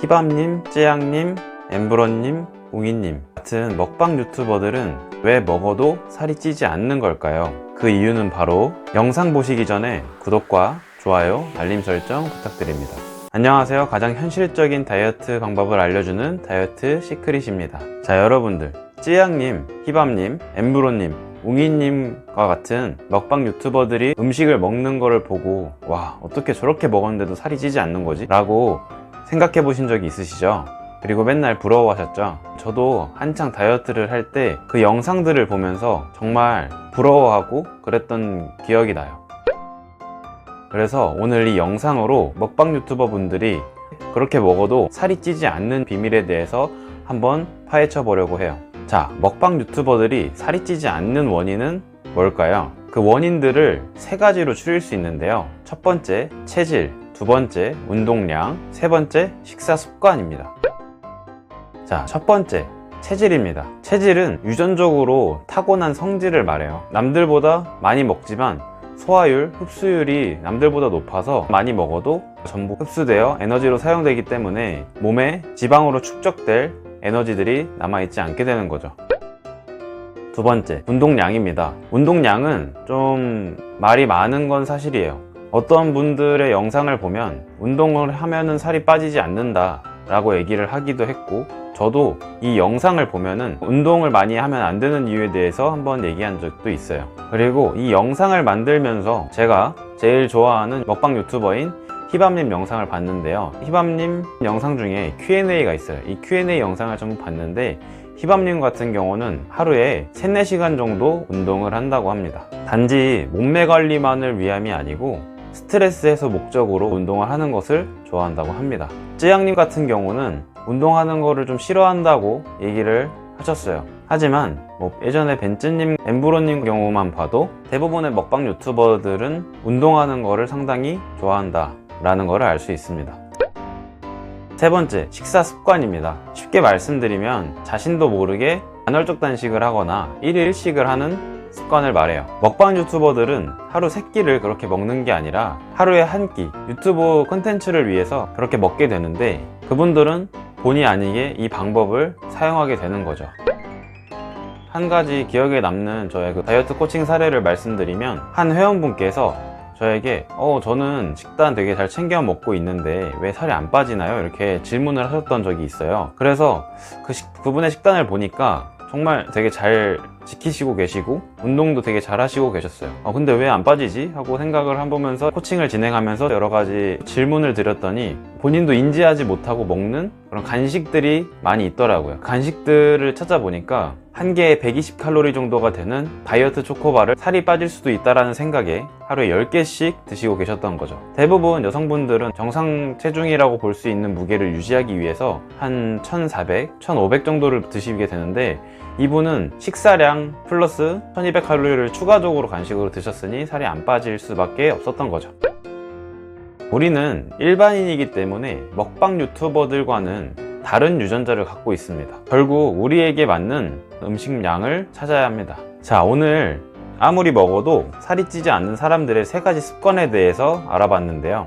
히밤님, 쯔양님, 엠브런님, 웅이님 같은 먹방 유튜버들은 왜 먹어도 살이 찌지 않는 걸까요? 그 이유는 바로 영상 보시기 전에 구독과 좋아요, 알림 설정 부탁드립니다. 안녕하세요. 가장 현실적인 다이어트 방법을 알려주는 다이어트 시크릿입니다. 자, 여러분들. 찌양님, 히밤님, 엠브로님, 웅이님과 같은 먹방 유튜버들이 음식을 먹는 거를 보고 와, 어떻게 저렇게 먹었는데도 살이 찌지 않는 거지? 라고 생각해 보신 적이 있으시죠? 그리고 맨날 부러워하셨죠? 저도 한창 다이어트를 할 때 그 영상들을 보면서 정말 부러워하고 그랬던 기억이 나요. 그래서 오늘 이 영상으로 먹방 유튜버 분들이 그렇게 먹어도 살이 찌지 않는 비밀에 대해서 한번 파헤쳐 보려고 해요. 자, 먹방 유튜버들이 살이 찌지 않는 원인은 뭘까요? 그 원인들을 세 가지로 추릴 수 있는데요. 첫 번째, 체질. 두 번째, 운동량. 세 번째, 식사 습관입니다. 자, 첫 번째, 체질입니다. 체질은 유전적으로 타고난 성질을 말해요. 남들보다 많이 먹지만 소화율, 흡수율이 남들보다 높아서 많이 먹어도 전부 흡수되어 에너지로 사용되기 때문에 몸에 지방으로 축적될 에너지들이 남아있지 않게 되는 거죠. 두 번째, 운동량입니다. 운동량은 좀 말이 많은 건 사실이에요. 어떤 분들의 영상을 보면 운동을 하면은 살이 빠지지 않는다 라고 얘기를 하기도 했고 저도 이 영상을 보면은 운동을 많이 하면 안 되는 이유에 대해서 한번 얘기한 적도 있어요. 그리고 이 영상을 만들면서 제가 제일 좋아하는 먹방 유튜버인 히밤님 영상을 봤는데요. 히밤님 영상 중에 Q&A가 있어요. 이 Q&A 영상을 좀 봤는데 히밤님 같은 경우는 하루에 3, 4시간 정도 운동을 한다고 합니다. 단지 몸매 관리만을 위함이 아니고 스트레스 해소 목적으로 운동을 하는 것을 좋아한다고 합니다. 쯔양님 같은 경우는 운동하는 거를 좀 싫어한다고 얘기를 하셨어요. 하지만 뭐 예전에 벤츠님, 엠브로님 경우만 봐도 대부분의 먹방 유튜버들은 운동하는 거를 상당히 좋아한다 라는 거를 알 수 있습니다. 세 번째, 식사 습관입니다. 쉽게 말씀드리면 자신도 모르게 간헐적 단식을 하거나 1일 1식을 하는 습관을 말해요. 먹방 유튜버들은 하루 3끼를 그렇게 먹는 게 아니라 하루에 한 끼 유튜브 콘텐츠를 위해서 그렇게 먹게 되는데 그분들은 본의 아니게 이 방법을 사용하게 되는 거죠. 한 가지 기억에 남는 저의 그 다이어트 코칭 사례를 말씀드리면 한 회원분께서 저에게 어 저는 식단 되게 잘 챙겨 먹고 있는데 왜 살이 안 빠지나요? 이렇게 질문을 하셨던 적이 있어요. 그래서 그 식- 그분의 식단을 보니까 정말 되게 잘 지키시고 계시고 운동도 되게 잘 하시고 계셨어요. 어, 근데 왜 안 빠지지? 하고 생각을 해보면서 코칭을 진행하면서 여러 가지 질문을 드렸더니 본인도 인지하지 못하고 먹는 그런 간식들이 많이 있더라고요. 간식들을 찾아보니까 한 개에 120칼로리 정도가 되는 다이어트 초코바를 살이 빠질 수도 있다라는 생각에 하루에 10개씩 드시고 계셨던 거죠. 대부분 여성분들은 정상 체중이라고 볼 수 있는 무게를 유지하기 위해서 한 1400, 1500 정도를 드시게 되는데 이분은 식사량 플러스 1200칼로리를 추가적으로 간식으로 드셨으니 살이 안 빠질 수밖에 없었던 거죠. 우리는 일반인이기 때문에 먹방 유튜버들과는 다른 유전자를 갖고 있습니다. 결국 우리에게 맞는 음식량을 찾아야 합니다. 자, 오늘 아무리 먹어도 살이 찌지 않는 사람들의 세 가지 습관에 대해서 알아봤는데요.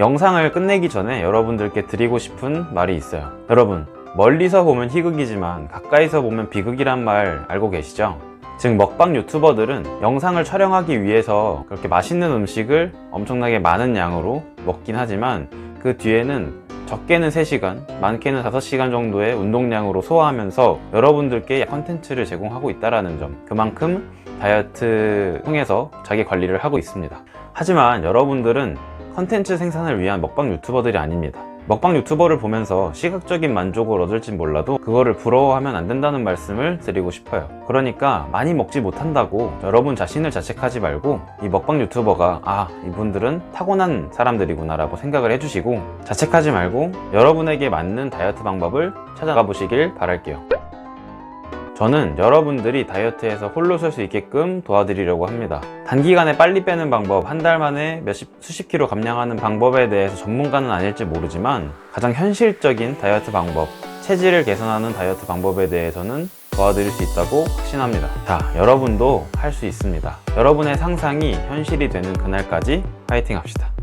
영상을 끝내기 전에 여러분들께 드리고 싶은 말이 있어요. 여러분, 멀리서 보면 희극이지만 가까이서 보면 비극이란 말 알고 계시죠? 즉 먹방 유튜버들은 영상을 촬영하기 위해서 그렇게 맛있는 음식을 엄청나게 많은 양으로 먹긴 하지만 그 뒤에는 적게는 3시간, 많게는 5시간 정도의 운동량으로 소화하면서 여러분들께 컨텐츠를 제공하고 있다는 점 그만큼 다이어트 통해서 자기 관리를 하고 있습니다. 하지만 여러분들은 컨텐츠 생산을 위한 먹방 유튜버들이 아닙니다 먹방 유튜버를 보면서 시각적인 만족을 얻을진 몰라도 그거를 부러워하면 안 된다는 말씀을 드리고 싶어요. 그러니까 많이 먹지 못한다고 여러분 자신을 자책하지 말고 이 먹방 유튜버가 아, 이분들은 타고난 사람들이구나 라고 생각을 해주시고 자책하지 말고 여러분에게 맞는 다이어트 방법을 찾아가 보시길 바랄게요. 저는 여러분들이 다이어트에서 홀로 설 수 있게끔 도와드리려고 합니다. 단기간에 빨리 빼는 방법, 한 달 만에 몇십, 수십 킬로 감량하는 방법에 대해서 전문가는 아닐지 모르지만 가장 현실적인 다이어트 방법, 체질을 개선하는 다이어트 방법에 대해서는 도와드릴 수 있다고 확신합니다. 자, 여러분도 할 수 있습니다. 여러분의 상상이 현실이 되는 그날까지 파이팅 합시다.